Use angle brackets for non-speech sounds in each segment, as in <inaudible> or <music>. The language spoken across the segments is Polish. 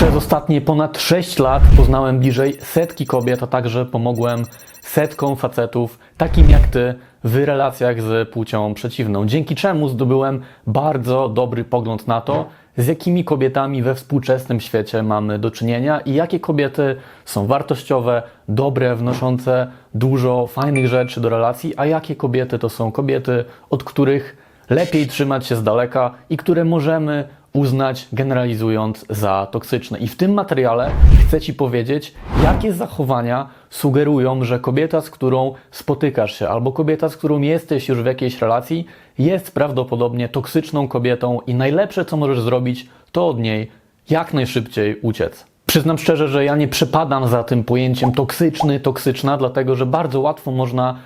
Przez ostatnie ponad 6 lat poznałem bliżej setki kobiet, a także pomogłem setkom facetów, takim jak ty, w relacjach z płcią przeciwną. Dzięki czemu zdobyłem bardzo dobry pogląd na to, z jakimi kobietami we współczesnym świecie mamy do czynienia i jakie kobiety są wartościowe, dobre, wnoszące dużo fajnych rzeczy do relacji, a jakie kobiety to są kobiety, od których lepiej trzymać się z daleka i które możemy uznać, generalizując, za toksyczne. I w tym materiale chcę Ci powiedzieć, jakie zachowania sugerują, że kobieta, z którą spotykasz się, albo kobieta, z którą jesteś już w jakiejś relacji, jest prawdopodobnie toksyczną kobietą i najlepsze, co możesz zrobić, to od niej jak najszybciej uciec. Przyznam szczerze, że ja nie przepadam za tym pojęciem toksyczny, toksyczna, dlatego że bardzo łatwo można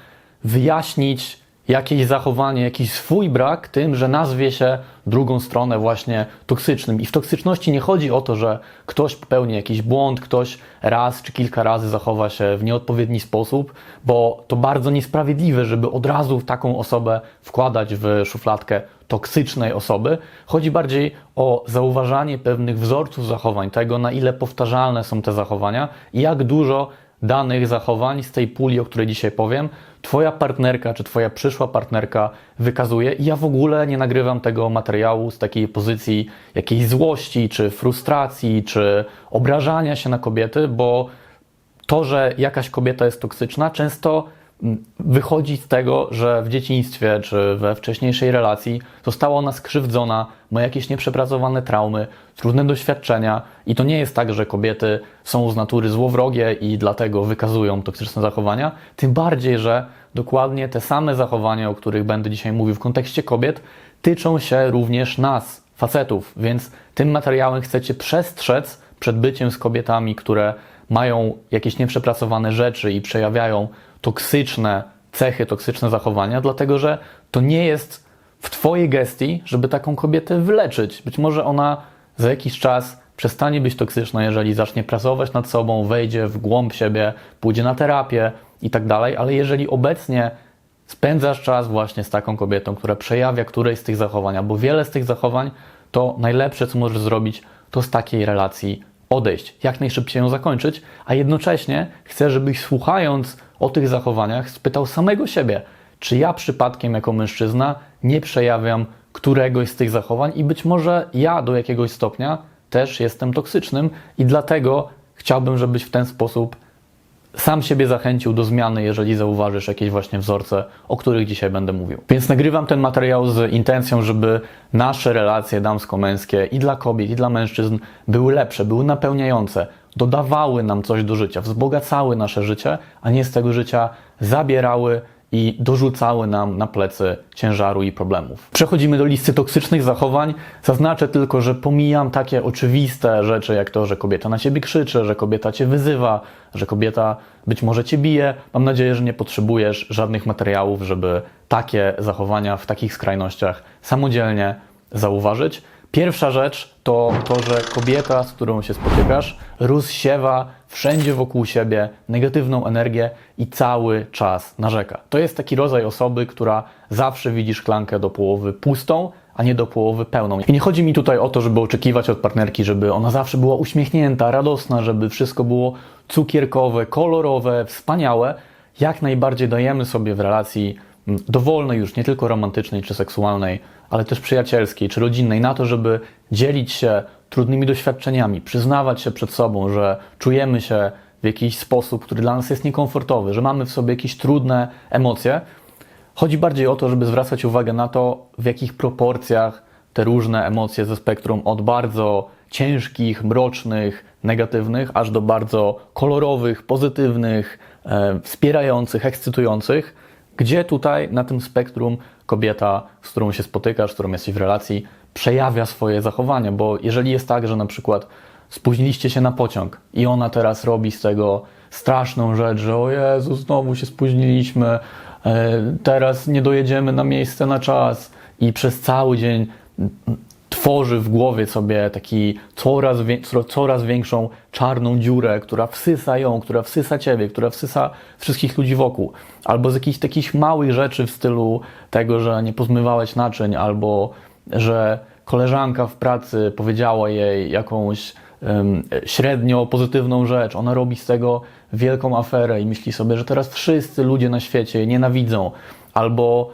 wyjaśnić jakieś zachowanie, jakiś swój brak tym, że nazwie się drugą stronę właśnie toksycznym. I w toksyczności nie chodzi o to, że ktoś popełni jakiś błąd, ktoś raz czy kilka razy zachowa się w nieodpowiedni sposób, bo to bardzo niesprawiedliwe, żeby od razu taką osobę wkładać w szufladkę toksycznej osoby. Chodzi bardziej o zauważanie pewnych wzorców zachowań, tego na ile powtarzalne są te zachowania i jak dużo danych zachowań z tej puli, o której dzisiaj powiem, Twoja partnerka czy Twoja przyszła partnerka wykazuje. Ja w ogóle nie nagrywam tego materiału z takiej pozycji jakiejś złości, czy frustracji, czy obrażania się na kobiety, bo to, że jakaś kobieta jest toksyczna, często wychodzi z tego, że w dzieciństwie czy we wcześniejszej relacji została ona skrzywdzona, ma jakieś nieprzepracowane traumy, trudne doświadczenia i to nie jest tak, że kobiety są z natury złowrogie i dlatego wykazują toksyczne zachowania, tym bardziej, że dokładnie te same zachowania, o których będę dzisiaj mówił w kontekście kobiet, tyczą się również nas, facetów, więc tym materiałem chcecie przestrzec przed byciem z kobietami, które mają jakieś nieprzepracowane rzeczy i przejawiają toksyczne cechy, toksyczne zachowania, dlatego że to nie jest w Twojej gestii, żeby taką kobietę wyleczyć. Być może ona za jakiś czas przestanie być toksyczna, jeżeli zacznie pracować nad sobą, wejdzie w głąb siebie, pójdzie na terapię i tak dalej, ale jeżeli obecnie spędzasz czas właśnie z taką kobietą, która przejawia któreś z tych zachowań, bo wiele z tych zachowań, to najlepsze, co możesz zrobić, to z takiej relacji odejść, jak najszybciej ją zakończyć, a jednocześnie chcę, żebyś słuchając o tych zachowaniach spytał samego siebie, czy ja przypadkiem jako mężczyzna nie przejawiam któregoś z tych zachowań i być może ja do jakiegoś stopnia też jestem toksycznym i dlatego chciałbym, żebyś w ten sposób sam siebie zachęcił do zmiany, jeżeli zauważysz jakieś właśnie wzorce, o których dzisiaj będę mówił. Więc nagrywam ten materiał z intencją, żeby nasze relacje damsko-męskie i dla kobiet, i dla mężczyzn były lepsze, były napełniające, dodawały nam coś do życia, wzbogacały nasze życie, a nie z tego życia zabierały i dorzucały nam na plecy ciężaru i problemów. Przechodzimy do listy toksycznych zachowań. Zaznaczę tylko, że pomijam takie oczywiste rzeczy, jak to, że kobieta na ciebie krzyczy, że kobieta cię wyzywa, że kobieta być może cię bije. Mam nadzieję, że nie potrzebujesz żadnych materiałów, żeby takie zachowania w takich skrajnościach samodzielnie zauważyć. Pierwsza rzecz to to, że kobieta, z którą się spotykasz, rozsiewa wszędzie wokół siebie negatywną energię i cały czas narzeka. To jest taki rodzaj osoby, która zawsze widzi szklankę do połowy pustą, a nie do połowy pełną. I nie chodzi mi tutaj o to, żeby oczekiwać od partnerki, żeby ona zawsze była uśmiechnięta, radosna, żeby wszystko było cukierkowe, kolorowe, wspaniałe. Jak najbardziej dajemy sobie w relacji dowolnej już, nie tylko romantycznej czy seksualnej, ale też przyjacielskiej czy rodzinnej, na to, żeby dzielić się trudnymi doświadczeniami, przyznawać się przed sobą, że czujemy się w jakiś sposób, który dla nas jest niekomfortowy, że mamy w sobie jakieś trudne emocje. Chodzi bardziej o to, żeby zwracać uwagę na to, w jakich proporcjach te różne emocje ze spektrum od bardzo ciężkich, mrocznych, negatywnych, aż do bardzo kolorowych, pozytywnych, e, wspierających, ekscytujących, gdzie tutaj na tym spektrum kobieta, z którą się spotykasz, z którą jesteś w relacji, przejawia swoje zachowanie, bo jeżeli jest tak, że na przykład spóźniliście się na pociąg i ona teraz robi z tego straszną rzecz, że o Jezu, znowu się spóźniliśmy, e, teraz nie dojedziemy na miejsce na czas i przez cały dzień tworzy w głowie sobie taki coraz, coraz większą czarną dziurę, która wsysa ją, która wsysa ciebie, która wsysa wszystkich ludzi wokół. Albo z jakichś takich małych rzeczy w stylu tego, że nie pozmywałeś naczyń, albo że koleżanka w pracy powiedziała jej jakąś em, średnio pozytywną rzecz, ona robi z tego wielką aferę i myśli sobie, że teraz wszyscy ludzie na świecie jej nienawidzą, albo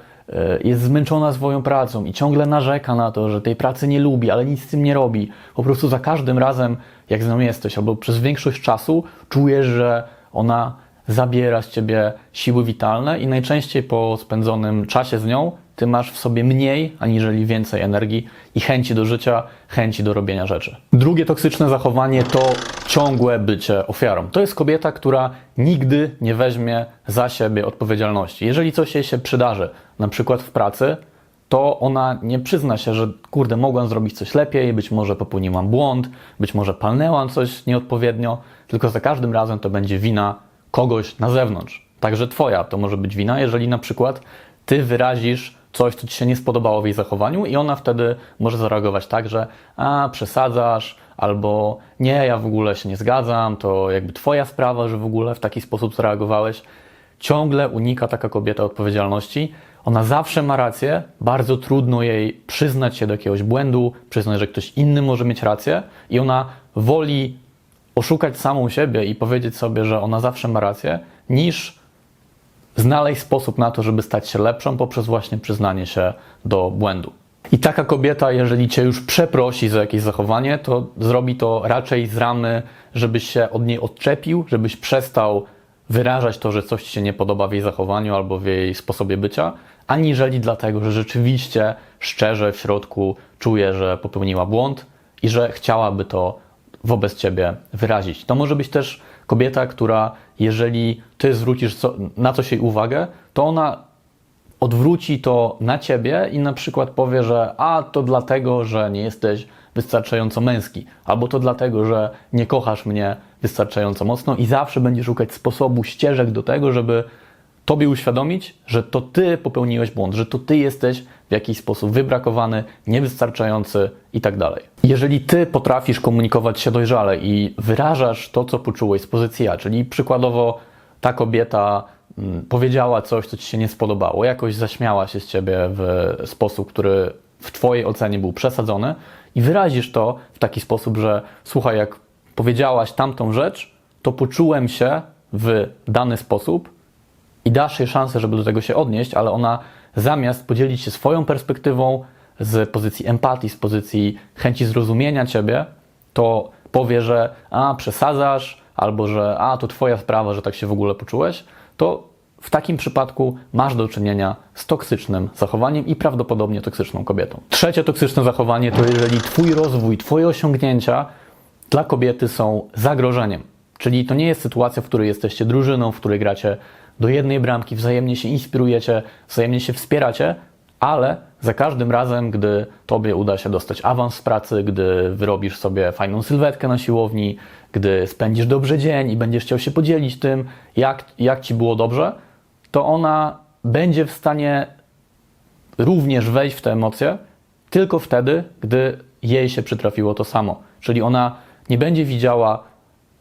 jest zmęczona swoją pracą i ciągle narzeka na to, że tej pracy nie lubi, ale nic z tym nie robi. Po prostu za każdym razem, jak z nią jesteś, albo przez większość czasu czujesz, że ona zabiera z ciebie siły witalne i najczęściej po spędzonym czasie z nią ty masz w sobie mniej, aniżeli więcej energii i chęci do życia, chęci do robienia rzeczy. Drugie toksyczne zachowanie to ciągłe bycie ofiarą. To jest kobieta, która nigdy nie weźmie za siebie odpowiedzialności. Jeżeli coś jej się przydarzy, na przykład w pracy, to ona nie przyzna się, że kurde, mogłam zrobić coś lepiej, być może popełniłam błąd, być może palnęłam coś nieodpowiednio, tylko za każdym razem to będzie wina kogoś na zewnątrz. Także twoja to może być wina, jeżeli na przykład ty wyrazisz coś, co ci się nie spodobało w jej zachowaniu i ona wtedy może zareagować tak, że a, przesadzasz, albo nie, ja w ogóle się nie zgadzam, to jakby twoja sprawa, że w ogóle w taki sposób zareagowałeś. Ciągle unika taka kobieta odpowiedzialności. Ona zawsze ma rację, bardzo trudno jej przyznać się do jakiegoś błędu, przyznać, że ktoś inny może mieć rację i ona woli oszukać samą siebie i powiedzieć sobie, że ona zawsze ma rację, niż znaleźć sposób na to, żeby stać się lepszą poprzez właśnie przyznanie się do błędu. I taka kobieta, jeżeli cię już przeprosi za jakieś zachowanie, to zrobi to raczej z ramy, żebyś się od niej odczepił, żebyś przestał wyrażać to, że coś ci się nie podoba w jej zachowaniu albo w jej sposobie bycia, aniżeli dlatego, że rzeczywiście szczerze w środku czuje, że popełniła błąd i że chciałaby to wobec ciebie wyrazić. To może być też kobieta, która jeżeli ty zwrócisz co, na coś jej uwagę, to ona odwróci to na ciebie i na przykład powie, że a to dlatego, że nie jesteś wystarczająco męski, albo to dlatego, że nie kochasz mnie wystarczająco mocno i zawsze będzie szukać sposobu, ścieżek do tego, żeby tobie uświadomić, że to ty popełniłeś błąd, że to ty jesteś w jakiś sposób wybrakowany, niewystarczający i tak. Jeżeli ty potrafisz komunikować się dojrzale i wyrażasz to, co poczułeś z pozycji A, czyli przykładowo ta kobieta mm, powiedziała coś, co ci się nie spodobało, jakoś zaśmiała się z ciebie w sposób, który w twojej ocenie był przesadzony i wyrazisz to w taki sposób, że słuchaj, jak powiedziałaś tamtą rzecz, to poczułem się w dany sposób i dasz jej szansę, żeby do tego się odnieść, ale ona zamiast podzielić się swoją perspektywą z pozycji empatii, z pozycji chęci zrozumienia ciebie, to powie, że a, przesadzasz, albo że a, to twoja sprawa, że tak się w ogóle poczułeś, to w takim przypadku masz do czynienia z toksycznym zachowaniem i prawdopodobnie toksyczną kobietą. Trzecie toksyczne zachowanie to jeżeli twój rozwój, twoje osiągnięcia dla kobiety są zagrożeniem. Czyli to nie jest sytuacja, w której jesteście drużyną, w której gracie do jednej bramki, wzajemnie się inspirujecie, wzajemnie się wspieracie, ale za każdym razem, gdy tobie uda się dostać awans w pracy, gdy wyrobisz sobie fajną sylwetkę na siłowni, gdy spędzisz dobrze dzień i będziesz chciał się podzielić tym, jak, jak ci było dobrze, to ona będzie w stanie również wejść w te emocje tylko wtedy, gdy jej się przytrafiło to samo. Czyli ona nie będzie widziała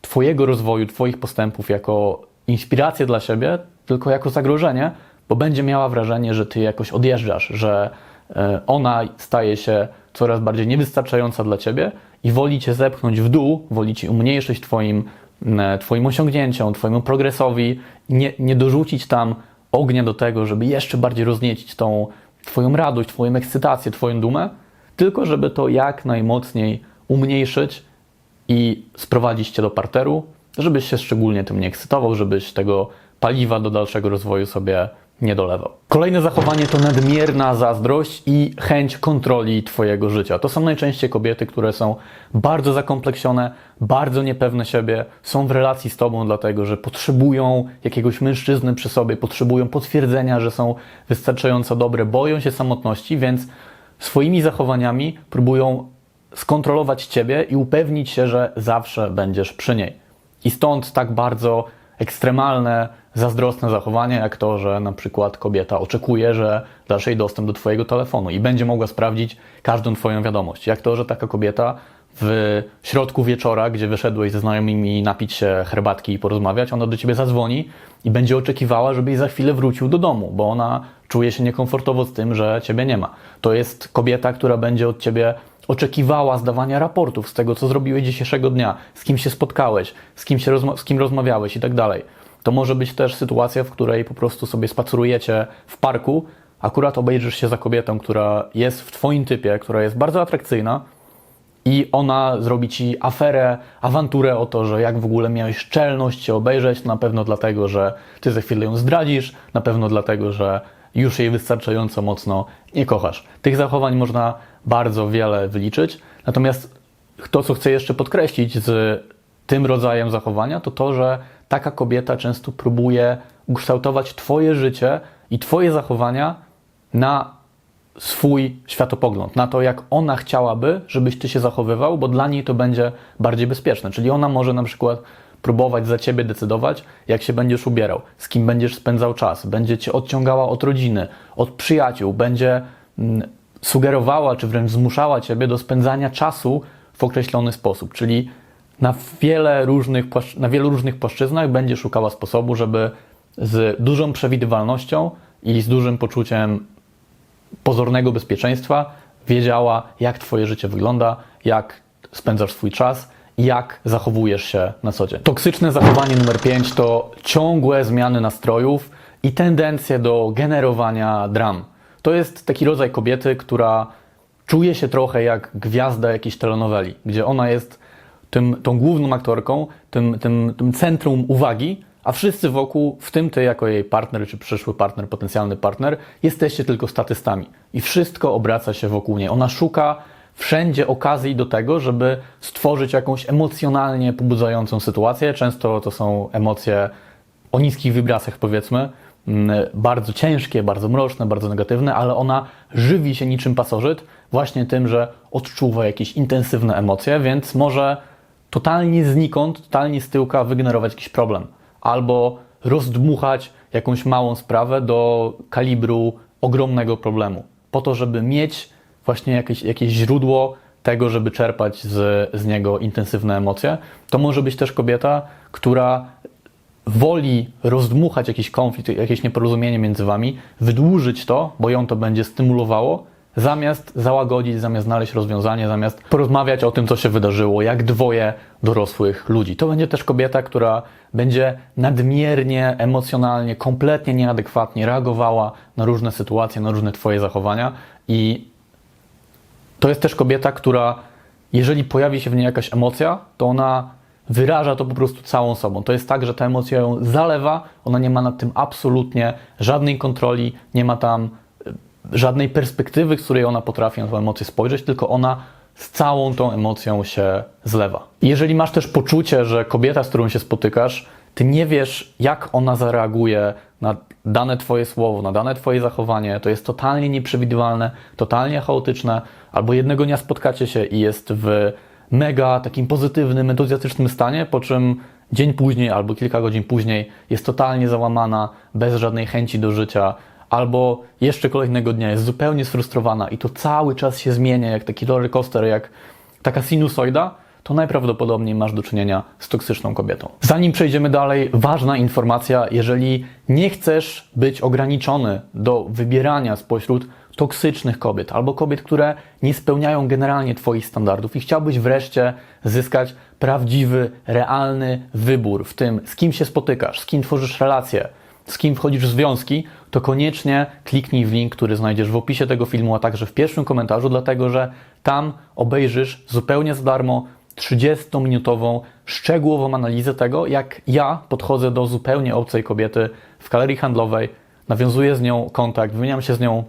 Twojego rozwoju, Twoich postępów jako inspirację dla siebie, tylko jako zagrożenie, bo będzie miała wrażenie, że Ty jakoś odjeżdżasz, że e, ona staje się coraz bardziej niewystarczająca dla Ciebie i woli Cię zepchnąć w dół, woli Ci umniejszyć Twoim, e, twoim osiągnięciom, Twojemu progresowi, nie, nie dorzucić tam ognia do tego, żeby jeszcze bardziej rozniecić tą Twoją radość, Twoją ekscytację, Twoją dumę, tylko żeby to jak najmocniej umniejszyć i sprowadzić Cię do parteru, żebyś się szczególnie tym nie ekscytował, żebyś tego paliwa do dalszego rozwoju sobie nie dolewał. Kolejne zachowanie to nadmierna zazdrość i chęć kontroli Twojego życia. To są najczęściej kobiety, które są bardzo zakompleksione, bardzo niepewne siebie, są w relacji z Tobą dlatego, że potrzebują jakiegoś mężczyzny przy sobie, potrzebują potwierdzenia, że są wystarczająco dobre, boją się samotności, więc swoimi zachowaniami próbują skontrolować Ciebie i upewnić się, że zawsze będziesz przy niej. I stąd tak bardzo ekstremalne, zazdrosne zachowanie, jak to, że na przykład kobieta oczekuje, że dasz jej dostęp do Twojego telefonu i będzie mogła sprawdzić każdą Twoją wiadomość. Jak to, że taka kobieta w środku wieczora, gdzie wyszedłeś ze znajomymi napić się herbatki i porozmawiać, ona do Ciebie zadzwoni i będzie oczekiwała, żebyś za chwilę wrócił do domu, bo ona czuje się niekomfortowo z tym, że Ciebie nie ma. To jest kobieta, która będzie od Ciebie oczekiwała zdawania raportów z tego, co zrobiłeś dzisiejszego dnia, z kim się spotkałeś, z kim, się rozma- z kim rozmawiałeś i tak dalej. To może być też sytuacja, w której po prostu sobie spacerujecie w parku, akurat obejrzysz się za kobietą, która jest w Twoim typie, która jest bardzo atrakcyjna, i ona zrobi ci aferę, awanturę o to, że jak w ogóle miałeś szczelność się obejrzeć, na pewno dlatego, że ty za chwilę ją zdradzisz, na pewno dlatego, że już jej wystarczająco mocno nie kochasz. Tych zachowań można bardzo wiele wyliczyć, natomiast to, co chcę jeszcze podkreślić z tym rodzajem zachowania, to to, że taka kobieta często próbuje ukształtować Twoje życie i Twoje zachowania na swój światopogląd, na to, jak ona chciałaby, żebyś ty się zachowywał, bo dla niej to będzie bardziej bezpieczne. Czyli ona może na przykład próbować za ciebie decydować, jak się będziesz ubierał, z kim będziesz spędzał czas, będzie cię odciągała od rodziny, od przyjaciół, będzie mm, sugerowała, czy wręcz zmuszała ciebie do spędzania czasu w określony sposób. Czyli na, wiele różnych, na wielu różnych płaszczyznach będzie szukała sposobu, żeby z dużą przewidywalnością i z dużym poczuciem pozornego bezpieczeństwa wiedziała, jak Twoje życie wygląda, jak spędzasz swój czas, jak zachowujesz się na co dzień. Toksyczne zachowanie numer 5 to ciągłe zmiany nastrojów i tendencje do generowania dram. To jest taki rodzaj kobiety, która czuje się trochę jak gwiazda jakiejś telenoweli, gdzie ona jest tym, tą główną aktorką, tym, tym, tym centrum uwagi, a wszyscy wokół, w tym ty jako jej partner, czy przyszły partner, potencjalny partner, jesteście tylko statystami. I wszystko obraca się wokół niej. Ona szuka wszędzie okazji do tego, żeby stworzyć jakąś emocjonalnie pobudzającą sytuację. Często to są emocje o niskich wibracjach, powiedzmy, bardzo ciężkie, bardzo mroczne, bardzo negatywne, ale ona żywi się niczym pasożyt właśnie tym, że odczuwa jakieś intensywne emocje, więc może totalnie znikąd, totalnie z tyłka wygenerować jakiś problem. Albo rozdmuchać jakąś małą sprawę do kalibru ogromnego problemu. Po to, żeby mieć właśnie jakieś, jakieś źródło tego, żeby czerpać z, z niego intensywne emocje. To może być też kobieta, która woli rozdmuchać jakiś konflikt, jakieś nieporozumienie między wami, wydłużyć to, bo ją to będzie stymulowało, zamiast załagodzić, zamiast znaleźć rozwiązanie, zamiast porozmawiać o tym, co się wydarzyło, jak dwoje dorosłych ludzi. To będzie też kobieta, która będzie nadmiernie, emocjonalnie, kompletnie nieadekwatnie reagowała na różne sytuacje, na różne Twoje zachowania i to jest też kobieta, która jeżeli pojawi się w niej jakaś emocja, to ona wyraża to po prostu całą sobą. To jest tak, że ta emocja ją zalewa, ona nie ma nad tym absolutnie żadnej kontroli, nie ma tam y, żadnej perspektywy, z której ona potrafi na tę emocję spojrzeć, tylko ona z całą tą emocją się zlewa. Jeżeli masz też poczucie, że kobieta, z którą się spotykasz, ty nie wiesz, jak ona zareaguje na dane Twoje słowo, na dane Twoje zachowanie, to jest totalnie nieprzewidywalne, totalnie chaotyczne, albo jednego dnia spotkacie się i jest w mega takim pozytywnym, entuzjastycznym stanie, po czym dzień później albo kilka godzin później jest totalnie załamana, bez żadnej chęci do życia, albo jeszcze kolejnego dnia jest zupełnie sfrustrowana i to cały czas się zmienia, jak taki roller coaster, jak taka sinusoida, to najprawdopodobniej masz do czynienia z toksyczną kobietą. Zanim przejdziemy dalej, ważna informacja: jeżeli nie chcesz być ograniczony do wybierania spośród toksycznych kobiet albo kobiet, które nie spełniają generalnie Twoich standardów i chciałbyś wreszcie zyskać prawdziwy, realny wybór w tym, z kim się spotykasz, z kim tworzysz relacje, z kim wchodzisz w związki, to koniecznie kliknij w link, który znajdziesz w opisie tego filmu, a także w pierwszym komentarzu, dlatego że tam obejrzysz zupełnie za darmo 30-minutową, szczegółową analizę tego, jak ja podchodzę do zupełnie obcej kobiety w galerii handlowej, nawiązuję z nią kontakt, wymieniam się z nią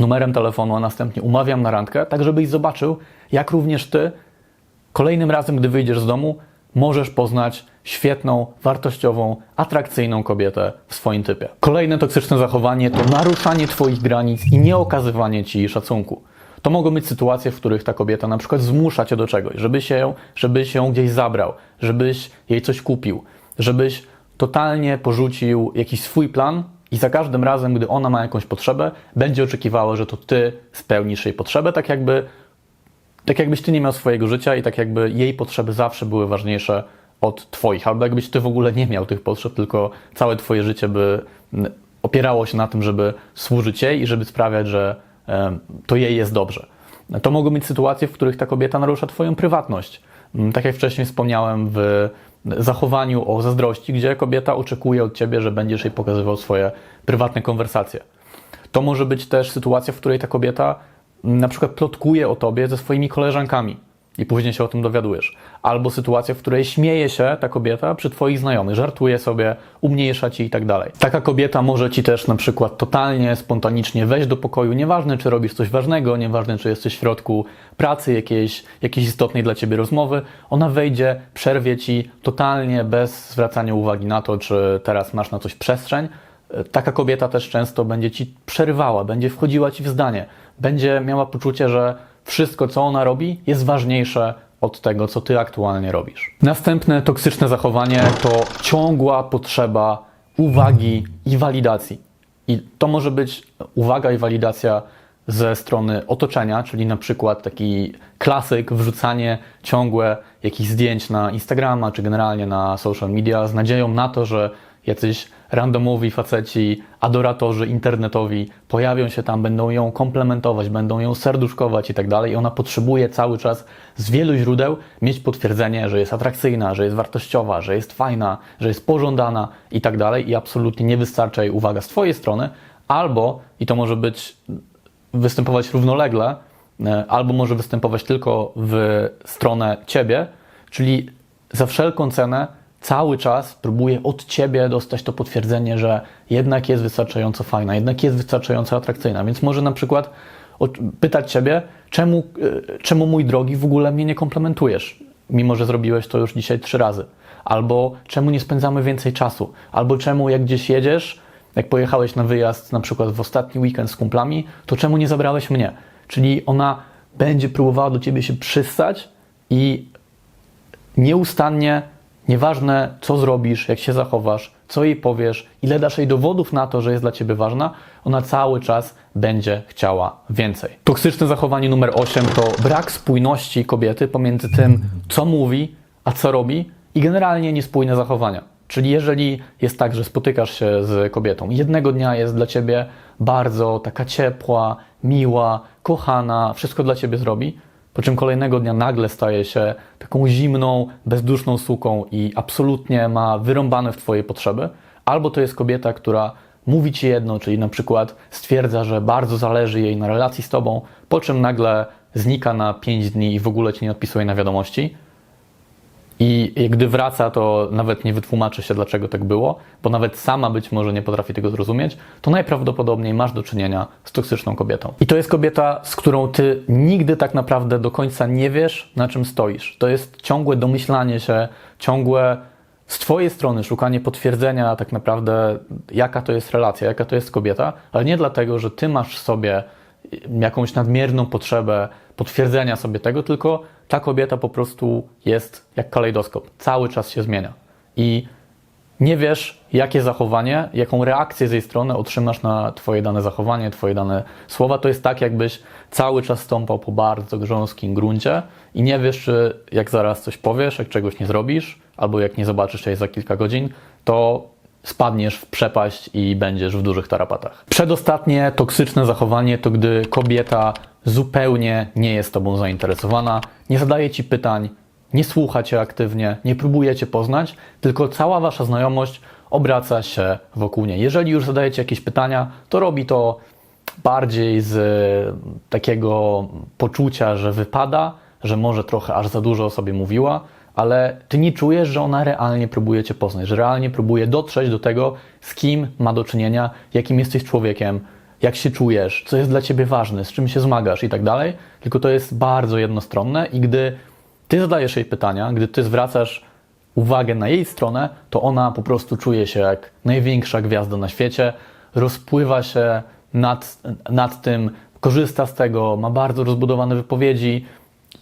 numerem telefonu, a następnie umawiam na randkę, tak żebyś zobaczył, jak również ty kolejnym razem, gdy wyjdziesz z domu, możesz poznać świetną, wartościową, atrakcyjną kobietę w swoim typie. Kolejne toksyczne zachowanie to naruszanie Twoich granic i nie okazywanie Ci szacunku. To mogą być sytuacje, w których ta kobieta na przykład zmusza Cię do czegoś, żeby się, żebyś ją gdzieś zabrał, żebyś jej coś kupił, żebyś totalnie porzucił jakiś swój plan i za każdym razem, gdy ona ma jakąś potrzebę, będzie oczekiwała, że to Ty spełnisz jej potrzebę, tak jakby tak jakbyś ty nie miał swojego życia i tak jakby jej potrzeby zawsze były ważniejsze od twoich, albo jakbyś ty w ogóle nie miał tych potrzeb, tylko całe twoje życie by opierało się na tym, żeby służyć jej i żeby sprawiać, że to jej jest dobrze. To mogą być sytuacje, w których ta kobieta narusza Twoją prywatność. Mm, Tak jak wcześniej wspomniałem w zachowaniu o zazdrości, gdzie kobieta oczekuje od Ciebie, że będziesz jej pokazywał swoje prywatne konwersacje. To może być też sytuacja, w której ta kobieta mm, na przykład plotkuje o tobie ze swoimi koleżankami i później się o tym dowiadujesz. Albo sytuacja, w której śmieje się ta kobieta przy twoich znajomych, żartuje sobie, umniejsza ci i tak dalej. Taka kobieta może ci też na przykład totalnie, spontanicznie wejść do pokoju, nieważne czy robisz coś ważnego, nieważne czy jesteś w środku pracy, jakiejś, jakiejś istotnej dla ciebie rozmowy, ona wejdzie, przerwie ci totalnie bez zwracania uwagi na to, czy teraz masz na coś przestrzeń, taka kobieta też często będzie ci przerywała, będzie wchodziła ci w zdanie, będzie miała poczucie, że wszystko, co ona robi, jest ważniejsze od tego, co ty aktualnie robisz. Następne toksyczne zachowanie to ciągła potrzeba uwagi i walidacji. I to może być uwaga i walidacja ze strony otoczenia, czyli na przykład taki klasyk, wrzucanie ciągłe jakichś zdjęć na Instagrama czy generalnie na social media z nadzieją na to, że jacyś randomowi faceci, adoratorzy internetowi pojawią się tam, będą ją komplementować, będą ją serduszkować i tak dalej. I ona potrzebuje cały czas z wielu źródeł mieć potwierdzenie, że jest atrakcyjna, że jest wartościowa, że jest fajna, że jest pożądana i tak dalej. I absolutnie nie wystarcza jej uwaga z Twojej strony, albo, i to może być występować równolegle, e, albo może występować tylko w stronę ciebie, czyli za wszelką cenę cały czas próbuje od ciebie dostać to potwierdzenie, że jednak jest wystarczająco fajna, jednak jest wystarczająco atrakcyjna. Więc może na przykład pytać ciebie, czemu, e, czemu mój drogi w ogóle mnie nie komplementujesz, mimo że zrobiłeś to już dzisiaj trzy razy. Albo czemu nie spędzamy więcej czasu, albo czemu jak gdzieś jedziesz, jak pojechałeś na wyjazd na przykład w ostatni weekend z kumplami, to czemu nie zabrałeś mnie? Czyli ona będzie próbowała do ciebie się przystać i nieustannie, nieważne co zrobisz, jak się zachowasz, co jej powiesz, ile dasz jej dowodów na to, że jest dla ciebie ważna, ona cały czas będzie chciała więcej. Toksyczne zachowanie numer 8 to brak spójności kobiety pomiędzy tym, co mówi, a co robi i generalnie niespójne zachowania. Czyli jeżeli jest tak, że spotykasz się z kobietą jednego dnia jest dla ciebie bardzo taka ciepła, miła, kochana, wszystko dla ciebie zrobi, po czym kolejnego dnia nagle staje się taką zimną, bezduszną suką i absolutnie ma wyrąbane w twoje potrzeby, albo to jest kobieta, która mówi ci jedno, czyli na przykład stwierdza, że bardzo zależy jej na relacji z tobą, po czym nagle znika na 5 dni i w ogóle ci nie odpisuje na wiadomości, i gdy wraca, to nawet nie wytłumaczy się, dlaczego tak było, bo nawet sama być może nie potrafi tego zrozumieć, to najprawdopodobniej masz do czynienia z toksyczną kobietą. I to jest kobieta, z którą ty nigdy tak naprawdę do końca nie wiesz, na czym stoisz. To jest ciągłe domyślanie się, ciągłe z twojej strony szukanie potwierdzenia tak naprawdę, jaka to jest relacja, jaka to jest kobieta, ale nie dlatego, że ty masz sobie jakąś nadmierną potrzebę potwierdzenia sobie tego, tylko ta kobieta po prostu jest jak kalejdoskop. Cały czas się zmienia. I nie wiesz, jakie zachowanie, jaką reakcję z jej strony otrzymasz na Twoje dane zachowanie, Twoje dane słowa. To jest tak, jakbyś cały czas stąpał po bardzo grząskim gruncie i nie wiesz, czy jak zaraz coś powiesz, jak czegoś nie zrobisz, albo jak nie zobaczysz jej za kilka godzin, to spadniesz w przepaść i będziesz w dużych tarapatach. Przedostatnie toksyczne zachowanie to gdy kobieta zupełnie nie jest Tobą zainteresowana, nie zadaje Ci pytań, nie słucha Cię aktywnie, nie próbuje Cię poznać, tylko cała Wasza znajomość obraca się wokół niej. Jeżeli już zadajecie jakieś pytania, to robi to bardziej z takiego poczucia, że wypada, że może trochę aż za dużo o sobie mówiła, ale ty nie czujesz, że ona realnie próbuje cię poznać, że realnie próbuje dotrzeć do tego, z kim ma do czynienia, jakim jesteś człowiekiem, jak się czujesz, co jest dla ciebie ważne, z czym się zmagasz i tak dalej. Tylko to jest bardzo jednostronne i gdy ty zadajesz jej pytania, gdy ty zwracasz uwagę na jej stronę, to ona po prostu czuje się jak największa gwiazda na świecie, rozpływa się nad, nad tym, korzysta z tego, ma bardzo rozbudowane wypowiedzi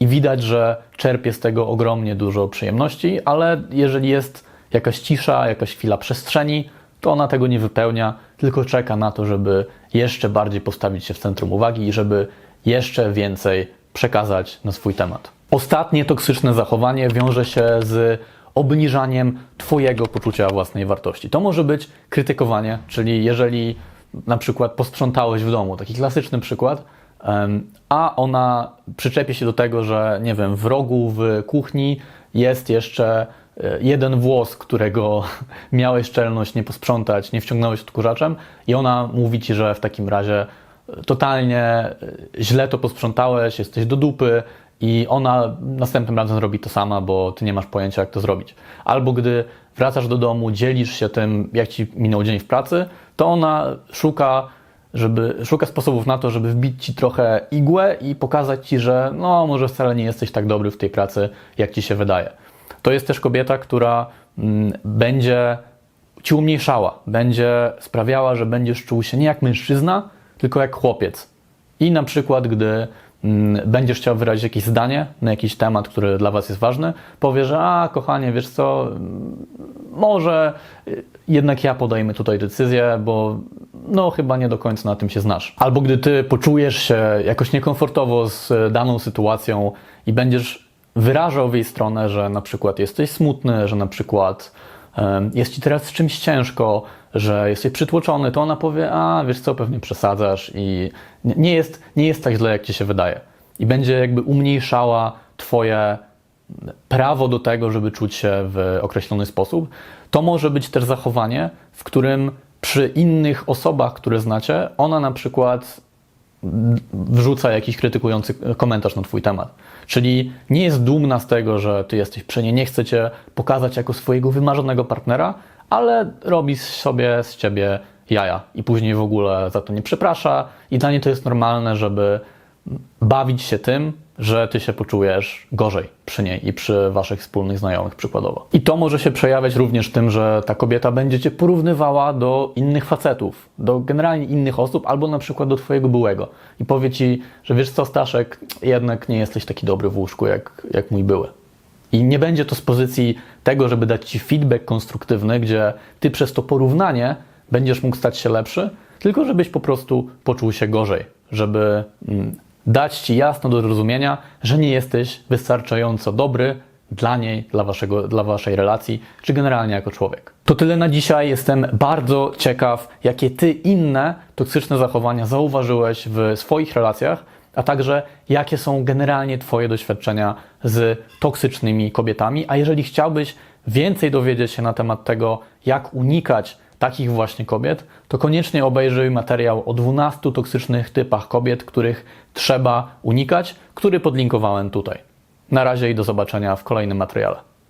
i widać, że czerpie z tego ogromnie dużo przyjemności, ale jeżeli jest jakaś cisza, jakaś chwila przestrzeni, to ona tego nie wypełnia, tylko czeka na to, żeby jeszcze bardziej postawić się w centrum uwagi i żeby jeszcze więcej przekazać na swój temat. Ostatnie toksyczne zachowanie wiąże się z obniżaniem Twojego poczucia własnej wartości. To może być krytykowanie, czyli jeżeli na przykład posprzątałeś w domu, taki klasyczny przykład, a ona przyczepie się do tego, że nie wiem, w rogu w kuchni jest jeszcze e, jeden włos, którego <laughs> miałeś czelność nie posprzątać, nie wciągnąłeś odkurzaczem i ona mówi ci, że w takim razie e, totalnie e, źle to posprzątałeś, jesteś do dupy i ona następnym razem zrobi to sama, bo ty nie masz pojęcia, jak to zrobić. Albo gdy wracasz do domu, dzielisz się tym, jak ci minął dzień w pracy, to ona szuka, żeby, szuka sposobów na to, żeby wbić ci trochę igłę i pokazać ci, że no, może wcale nie jesteś tak dobry w tej pracy, jak ci się wydaje. To jest też kobieta, która mm, będzie ci umniejszała, będzie sprawiała, że będziesz czuł się nie jak mężczyzna, tylko jak chłopiec. I na przykład, gdy będziesz chciał wyrazić jakieś zdanie na jakiś temat, który dla Was jest ważny, powie, że a kochanie, wiesz co, mm, może y, jednak ja podejmę tutaj decyzję, bo no chyba nie do końca na tym się znasz. Albo gdy Ty poczujesz się jakoś niekomfortowo z y, daną sytuacją i będziesz wyrażał w jej stronę, że na przykład jesteś smutny, że na przykład jest ci teraz z czymś ciężko, że jesteś przytłoczony, to ona powie, a wiesz co, pewnie przesadzasz i nie- jest, nie jest tak źle, jak ci się wydaje. I będzie jakby umniejszała twoje prawo do tego, żeby czuć się w określony sposób. To może być też zachowanie, w którym przy innych osobach, które znacie, ona na przykład wrzuca jakiś krytykujący komentarz na Twój temat. Czyli nie jest dumna z tego, że Ty jesteś przy niej, nie chce Cię pokazać jako swojego wymarzonego partnera, ale robi sobie z Ciebie jaja i później w ogóle za to nie przeprasza i dla niej to jest normalne, żeby bawić się tym, że ty się poczujesz gorzej przy niej i przy waszych wspólnych znajomych przykładowo. I to może się przejawiać również tym, że ta kobieta będzie cię porównywała do innych facetów, do generalnie innych osób, albo na przykład do twojego byłego. I powie ci, że wiesz co, Staszek, jednak nie jesteś taki dobry w łóżku jak, jak mój były. I nie będzie to z pozycji tego, żeby dać ci feedback konstruktywny, gdzie ty przez to porównanie będziesz mógł stać się lepszy, tylko żebyś po prostu poczuł się gorzej, żeby mm, dać ci jasno do zrozumienia, że nie jesteś wystarczająco dobry dla niej, dla, waszego, dla waszej relacji, czy generalnie jako człowiek. To tyle na dzisiaj. Jestem bardzo ciekaw, jakie ty inne toksyczne zachowania zauważyłeś w swoich relacjach, a także jakie są generalnie Twoje doświadczenia z toksycznymi kobietami. A jeżeli chciałbyś więcej dowiedzieć się na temat tego, jak unikać takich właśnie kobiet, to koniecznie obejrzyj materiał o 12 toksycznych typach kobiet, których trzeba unikać, który podlinkowałem tutaj. Na razie i do zobaczenia w kolejnym materiale.